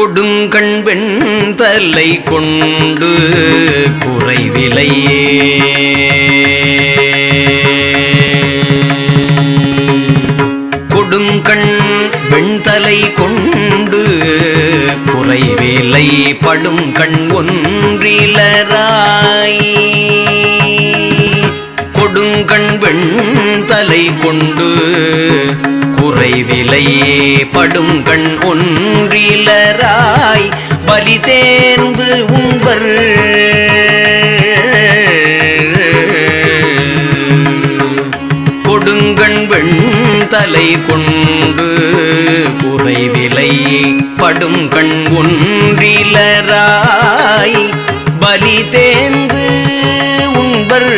கொடுங்கண் வெண்தலை கொண்டு குறைவிலையே. கொடுங்கண் வெண்தலை கொண்டு குறைவிலை படும் கண் ஒன்றிலராய். கொடுங்கண் வெண்தலை கொண்டு குறைவிலையே படும் கண் ஒன்றிலராய் பலி தேர்ந்து உண்பர். கொடுங்கண் வெண் தலை கொண்டு குறைவிலை படும் கண் ஒன்றிலராய் பலி தேர்ந்து உண்பர்.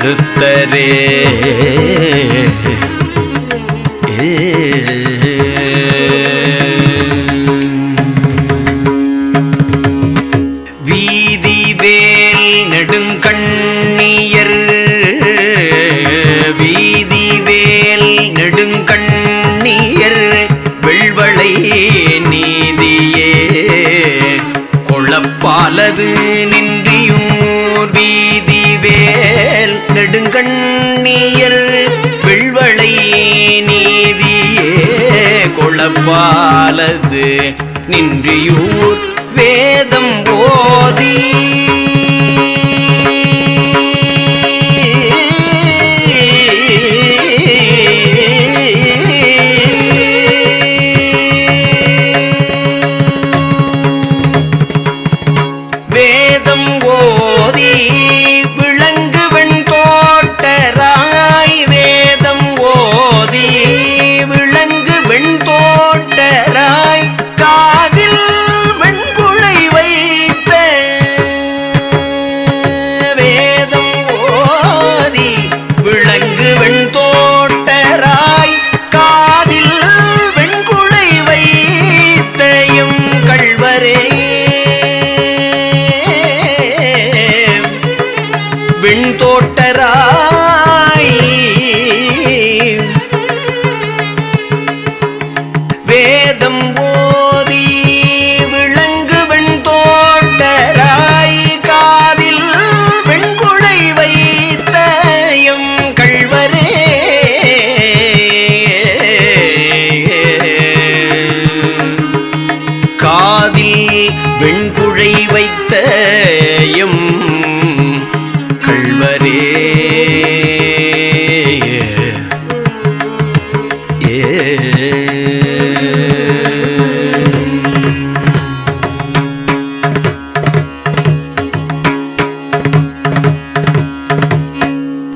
கருத்தரே. வாழது. நின்றியூர் வேதம் போதீ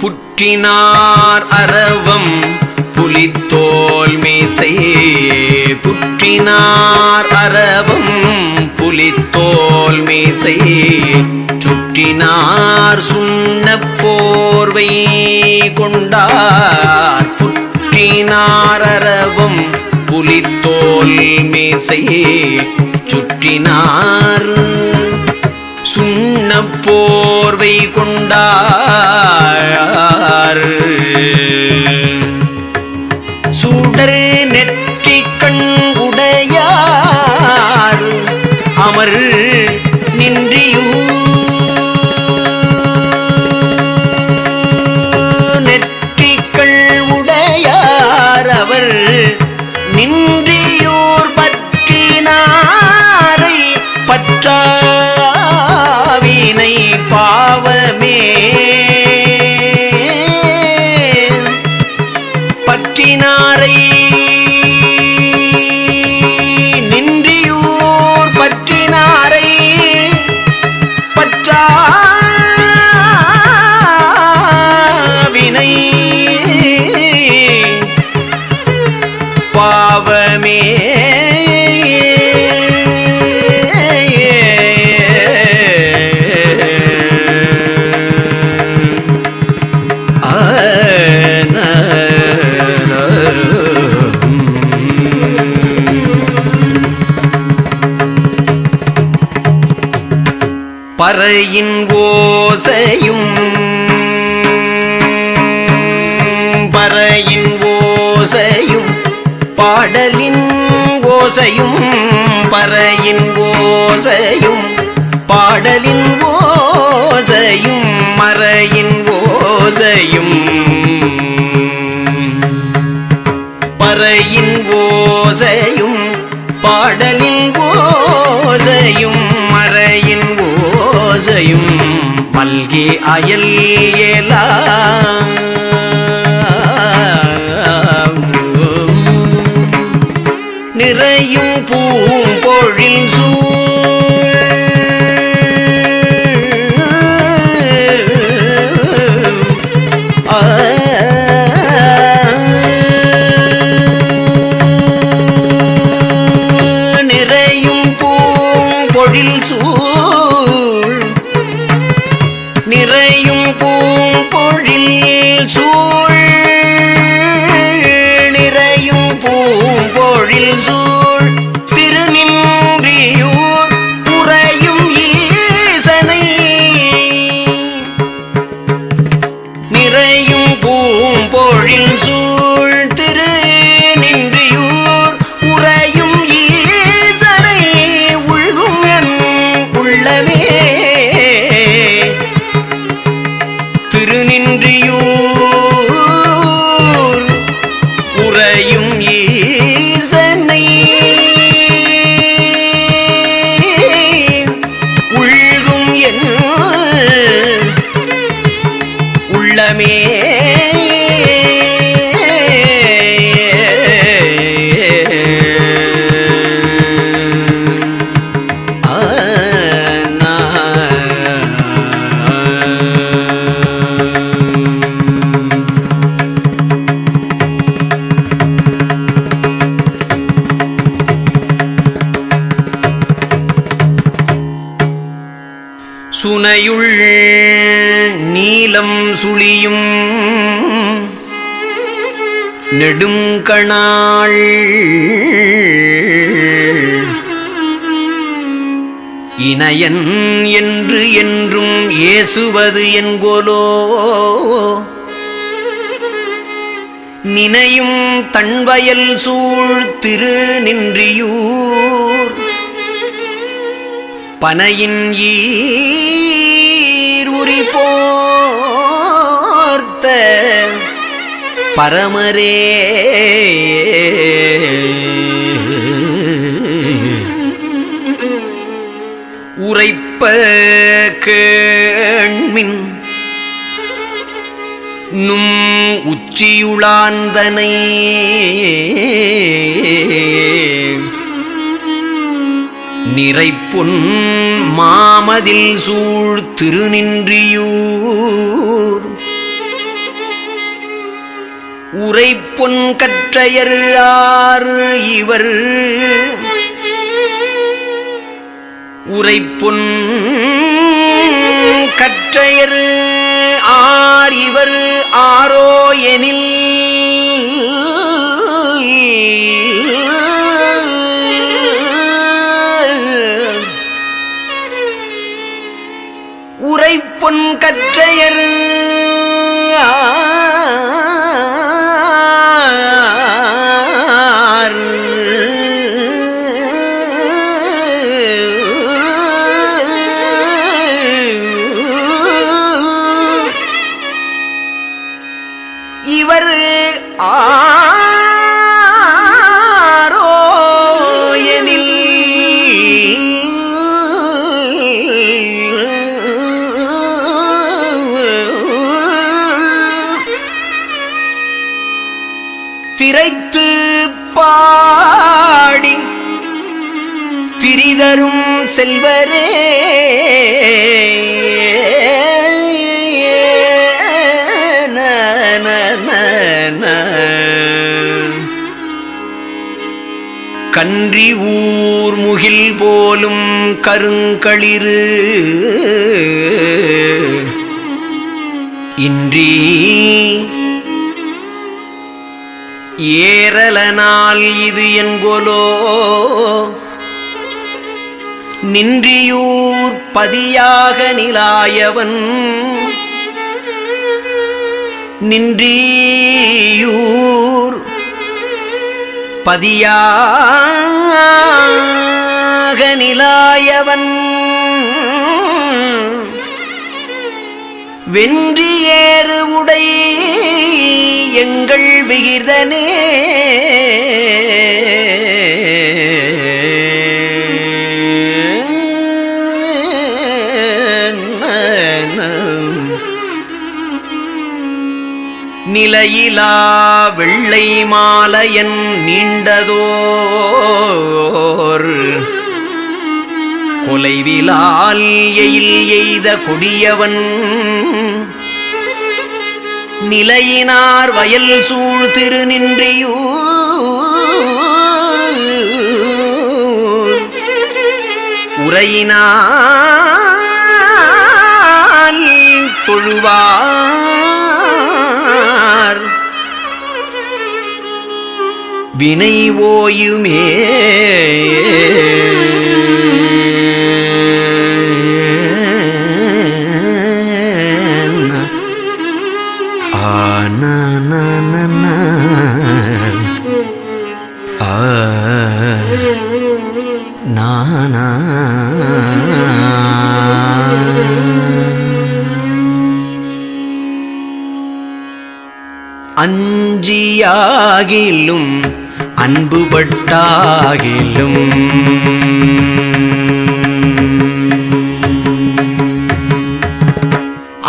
புற்றினார் அரவம் புலித்தோல் மீசை புற்றினார் அரவம் புலித்தோல் மீசை சுற்றினார் சுண்ண போர்வை கொண்டார். புற்றினார் அரவம் புலித்தோல் மீசை சுற்றினார் சுண்ண போர்வை கொண்டார். பறையின் ஓசையும் பறையின் ஓசையும் பாடலின் ஓசையும் பறையின் ஓசையும் பாடலின் ஓசையும் மறையின் ஓசையும் பறையின் ஓசையும் பாடலின் ஓசையும் ஓசையும் மல்கி அயல் ஏலாம். நிறையும் பூம்பொழில் சூ கணாள் இணையன் என்று என்றும் ஏசுவது என்கோலோ. நினையும் தன்வயல் சூழ் திரு நின்றியூர். பனையின் ஈர் உரி பரமரே. உரைப்ப கேண்மின் நும் உச்சியுளாந்தனை. நிறைப்புன் மாமதில் சூழ் திருநின்றியூர் உரை பொன் கற்றையர் ஆறு இவர். உரை பொன் கற்றையர் ஆர் இவர் ஆரோ எனில். உரை பொன் கற்றையர் அவர் ஆரோயனில் திரைத்து பாடி திரிதரும் செல்வரே அன்றி ஊர் முகில் போலும் கருங்களிரு. இன்றி ஏறலனால் இது என்கொலோ. நின்றியூர் பதியாக நிலாயவன். நின்றியூர் பதியாக நிலாயவன். வென்றி ஏறு உடை எங்கள் விகிதனே நிலையிலா வெள்ளை மாலையன் நீண்டதோர். கொலைவிலால் எயில் எய்த கொடியவன். நிலையினார் வயல் சூழ் திருநின்றியூர். உரையினால் தொழுவார். வினை ஓயுமே. அஞ்சியாகிலும் நா, நா,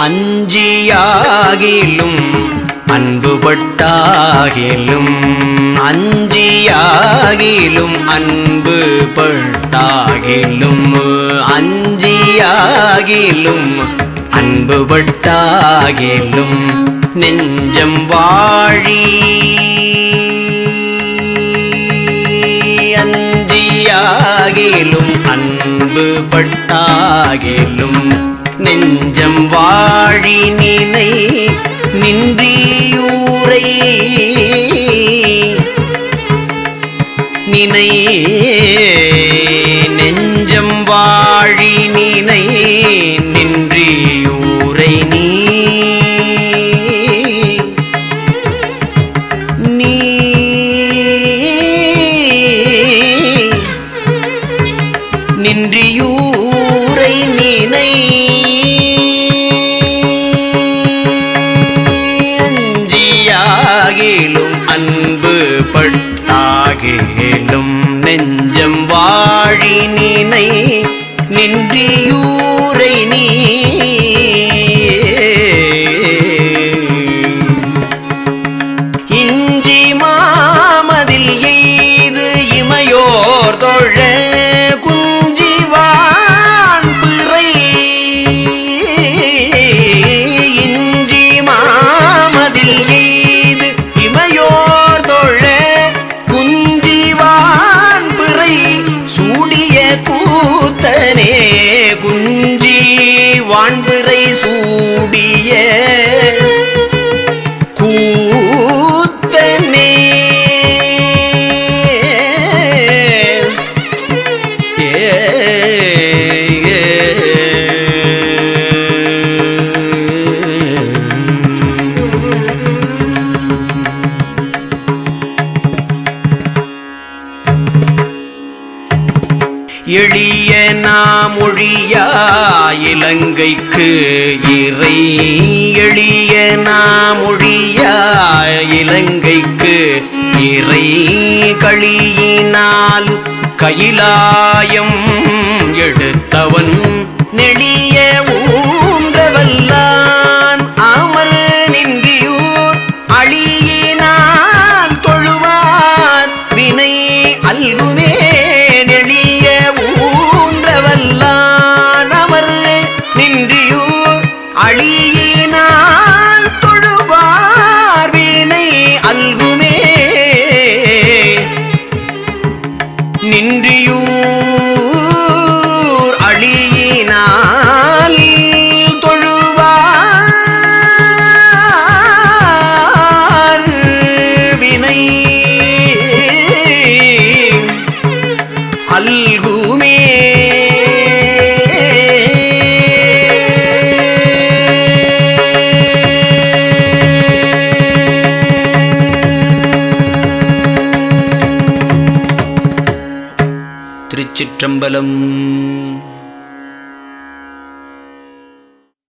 அஞ்சியாகிலும் அன்புபட்டாகிலும் அஞ்சியாகிலும் அன்புபட்டாகிலும் அஞ்சியாகிலும் அன்பு பட்டாகிலும். அஞ்சியாகிலும் அன்பு பட்டாகிலும். நெஞ்சம் வாழி. அஞ்சியாகிலும் அன்பு பட்டாகிலும் நெஞ்சம் வாழி நினை நின்றியூரை. நினை நின்றியூரை கூத்தனே குஞ்சி வான்பிறை சூடிய கூத்தனே. ஏ வழியினால் கையிலாயம் எடுத்தவன் நெளிய ചുറ്റമ്പലം